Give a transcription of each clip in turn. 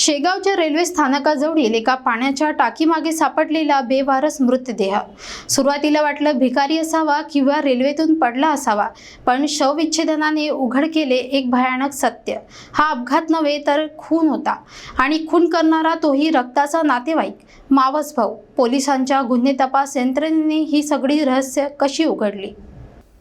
शेगावच्या railway स्थानकाजवळील एका पाण्याच्या टाकीमागे सापडलेला बेवारस मृतदेह. सुरुवातीला वाटलं भिकारी असावा किंवा रेल्वेतून पडला असावा पण शवविच्छेदनाने उघड केले एक भयानक सत्य. हा अपघात नव्हे तर खून होता आणि खून करणारा तोही रक्ताचा नातेवाईक मावस भाऊ पोलिसांच्या गुन्हे तपास यंत्रणेने ही सगळी रहस्य कशी उघडली?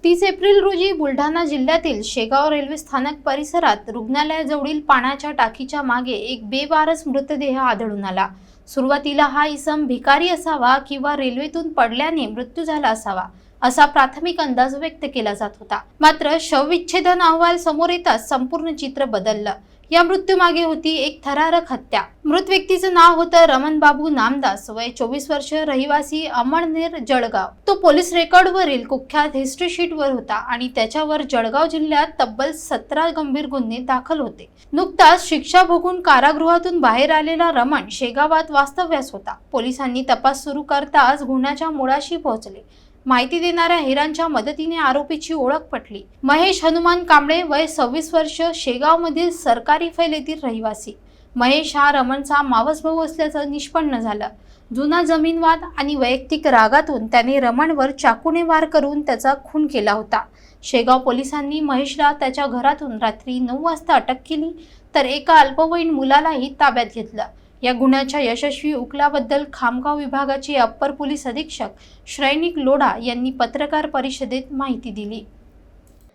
तीस एप्रिल रोजी बुलढाणा जिल्ह्यातील शेगाव रेल्वे स्थानक परिसरात रुग्णालयाजवळील पाण्याच्या टाकीच्या मागे एक बेवारस मृतदेह आढळून आला. सुरुवातीला हा इसम भिकारी असावा किंवा रेल्वेतून पडल्याने मृत्यू झाला असावा असा प्राथमिक अंदाज व्यक्त केला जात होता. मात्र शवविच्छेदन अहवाल समोर येताच संपूर्ण चित्र बदललं. या मृत्यूमागे होती एक थरारक हत्या. मृत व्यक्तीचं नाव होतं रमण बाबू नामदास. वय चोवीस वर्ष रहिवासी अमळनेर जळगाव. तो पोलीस रेकॉर्डवरील कुख्यात हिस्ट्री शीटवर होता आणि त्याच्यावर जळगाव जिल्ह्यात तब्बल सतरा गंभीर गुन्हे दाखल होते. नुकताच शिक्षा भोगून कारागृहातून बाहेर आलेला रमण शेगावात वास्तव्यास होता. पोलिसांनी तपास सुरू करताच गुन्ह्याच्या मुळाशी पोहोचले. माहिती देणाऱ्या हिरांच्या मदतीने आरोपीची ओळख पटली. महेश हनुमान कांबळे वय सव्वीस वर्ष शेगावमधील सरकारी फैल येथील रहिवासी. महेश हा रमणचा मावस भाऊ असल्याचं निष्पन्न झालं. जुना जमीनवाद आणि वैयक्तिक रागातून त्याने रमणवर चाकूने वार करून त्याचा खून केला होता. शेगाव पोलिसांनी महेशला त्याच्या घरातून रात्री नऊ वाजता अटक केली तर एका अल्पवयीन मुलालाही ताब्यात घेतलं. या गुन्ह्याच्या यशस्वी उकलाबद्दल खामगाव विभागाचे अप्पर पोलीस अधीक्षक श्रैनिक लोढा यांनी पत्रकार परिषदेत माहिती दिली.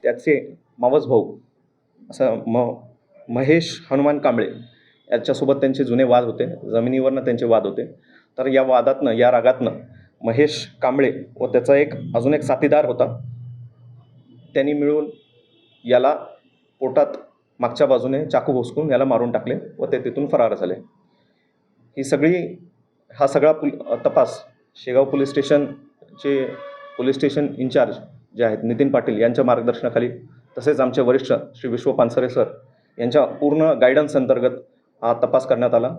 त्याचे मावस भाऊ असं म महेश हनुमान कांबळे याच्यासोबत त्यांचे जुने वाद होते. जमिनीवरनं त्यांचे वाद होते. तर या वादातनं या रागातनं महेश कांबळे व त्याचा एक अजून एक साथीदार होता. त्यांनी मिळून याला पोटात मागच्या बाजूने चाकू भोसकून याला मारून टाकले व ते तिथून फरार झाले. ही सगळी हा सगळा पुल तपास शेगाव पोलीस स्टेशनचे पोलीस स्टेशन इन्चार्ज जे आहेत नितीन पाटील यांच्या मार्गदर्शनाखाली तसेच आमचे वरिष्ठ श्री विश्व पानसरे सर यांच्या पूर्ण गायडन्स अंतर्गत हा तपास करण्यात आला.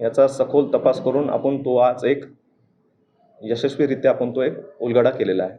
याचा सखोल तपास करून आपण तो आज एक यशस्वीरित्या आपण तो एक उलगडा केलेला आहे.